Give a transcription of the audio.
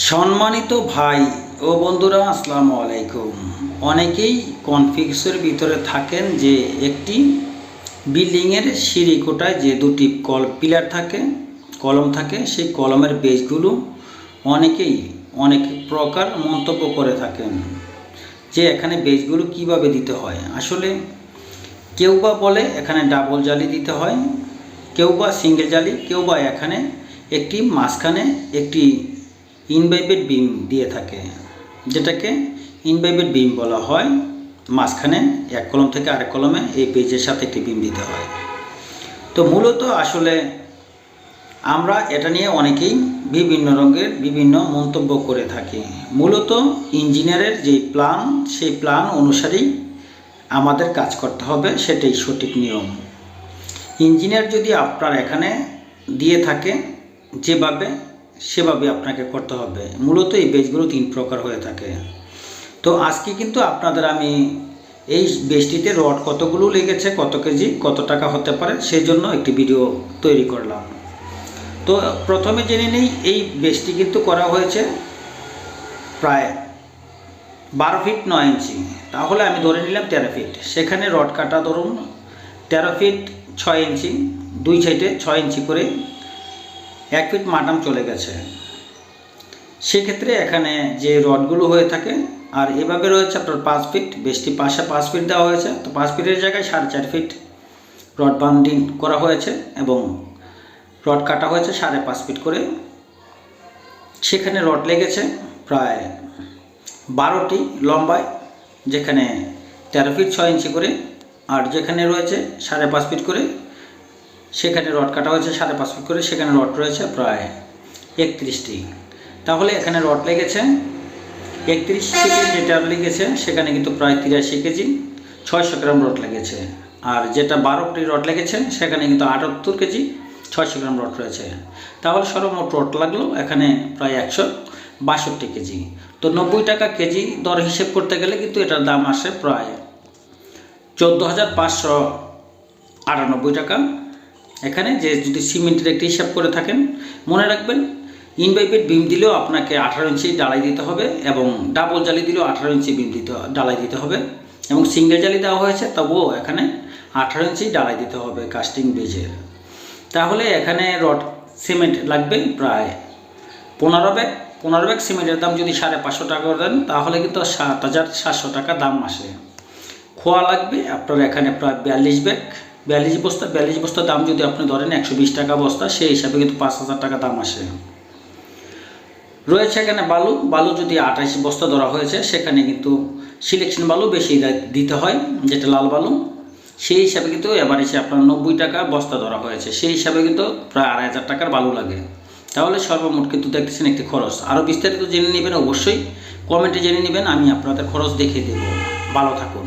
সম্মানিত ভাই ও বন্ধুরা, আসসালামু আলাইকুম। অনেকেই কনফিউজের ভিতরে থাকেন যে একটি বিল্ডিংয়ের সিঁড়ি কোটায় যে দুটি কল পিলার থাকে, কলম থাকে, সেই কলমের বেজগুলো অনেকেই অনেক প্রকার মন্তব্য করে থাকেন যে এখানে বেজগুলো কীভাবে দিতে হয়। আসলে কেউ বা বলে এখানে ডাবল জালি দিতে হয়, কেউ বা সিঙ্গেল জালি, কেউ বা এখানে একটি মাঝখানে একটি ইনভাইবেড বিম দিয়ে থাকে, যেটাকে ইনভাইবেড বিম বলা হয়। মাঝখানে এক কলম থেকে আরেক কলমে এই পেজের সাথে একটি বিম দিতে হয়। তো মূলত আসলে আমরা এটা নিয়ে অনেকেই বিভিন্ন রঙের বিভিন্ন মন্তব্য করে থাকি। মূলত ইঞ্জিনিয়ারের যে প্ল্যান, সেই প্ল্যান অনুসারেই আমাদের কাজ করতে হবে, সেটাই সঠিক নিয়ম। ইঞ্জিনিয়ার যদি আপনার এখানে দিয়ে থাকে, যেভাবে সেভাবে আপনাকে করতে হবে। মূলত এই বেজগুলো তিন প্রকার হয়ে থাকে। তো আজকে কিন্তু আপনাদের আমি এই বেজটিতে রড কতগুলো লেগেছে, কত কেজি, কত টাকা হতে পারে সেই জন্য একটি ভিডিও তৈরি করলাম। তো প্রথমে জেনে নেই, এই বেজটি কিন্তু করা হয়েছে প্রায় বারো ফিট নয় ইঞ্চি। তাহলে আমি ধরে নিলাম তেরো ফিট। সেখানে রড কাটা ধরুন, তেরো ফিট ছয় ইঞ্চি, দুই সাইডে ছয় ইঞ্চি করে এক ফিট মাটাম চলে গেছে। সেক্ষেত্রে এখানে যে রডগুলো হয়ে থাকে, আর এভাবে রয়েছে আপনার পাঁচ ফিট, বেশটি পাশে পাঁচ ফিট দেওয়া হয়েছে। তো পাঁচ ফিটের জায়গায় সাড়ে চার ফিট রড বান্ডিং করা হয়েছে এবং রড কাটা হয়েছে সাড়ে পাঁচ ফিট করে। সেখানে রড লেগেছে প্রায় বারোটি লম্বায়, যেখানে তেরো ফিট ছয় ইঞ্চি করে, আর যেখানে রয়েছে সাড়ে পাঁচ ফিট করে সেখানে রড কাটা হয়েছে, সাড়ে পাঁচ ফিট করে সেখানে রড রয়েছে প্রায় একত্রিশটি। তাহলে এখানে রড লেগেছে, একত্রিশ থেকে যেটা লেগেছে, সেখানে কিন্তু প্রায় তিরাশি কেজি, ছয়শো গ্রাম রড লেগেছে। আর যেটা বারোটি রড লেগেছে, সেখানে কিন্তু আটাত্তর কেজি, ছয়শো গ্রাম রড রয়েছে। তাহলে সর্বমোট রড লাগল এখানে প্রায় একশো বাষট্টি কেজি। তো নব্বই টাকা কেজি দর হিসেব করতে গেলে কিন্তু এটার দাম আসে প্রায় চোদ্দ হাজার পাঁচশো আটানব্বই টাকা। এখানে যে যদি সিমেন্টের একটি হিসাব করে থাকেন, মনে রাখবেন, ইনভাইপেড বিম দিলেও আপনাকে আঠারো ইঞ্চি ডালাই দিতে হবে এবং ডাবল জালি দিলেও আঠারো ইঞ্চি বিম দিতে, ডালাই দিতে হবে এবং সিঙ্গেল জালি দেওয়া হয়েছে, তবুও এখানে আঠারো ইঞ্চি ডালাই দিতে হবে কাস্টিং বেজের তাহলে এখানে রড সিমেন্ট লাগবে প্রায় পনেরো ব্যাগ পনেরো ব্যাগ সিমেন্টের দাম যদি সাড়ে পাঁচশো টাকা দেন, তাহলে কিন্তু সাত হাজার সাতশো টাকা দাম আসে। খোয়া লাগবে, আপনার এখানে প্রায় বিয়াল্লিশ ব্যাগ। বিয়াল্লিশ বস্তা বিয়াল্লিশ বস্তার দাম যদি আপনি ধরেন একশো বিশ টাকা বস্তা, সেই হিসাবে কিন্তু পাঁচ হাজার টাকা দাম আসে। রয়েছে এখানে বালু। বালু যদি আঠাশ বস্তা ধরা হয়েছে, সেখানে কিন্তু সিলেকশন বালু বেশি দিতে হয়, যেটা লাল বালু। সেই হিসাবে কিন্তু এসে আপনার নব্বই টাকা বস্তা ধরা হয়েছে। সেই হিসাবে কিন্তু প্রায় আড়াই হাজার টাকার বালু লাগে। তাহলে সর্বমোট কিন্তু দেখতেছেন একটি খরচ। আরও বিস্তারিত জেনে নেবেন অবশ্যই। কমেন্টে জেনে নেবেন, আমি আপনাদের খরচ দেখিয়ে দেবো। ভালো থাকুন।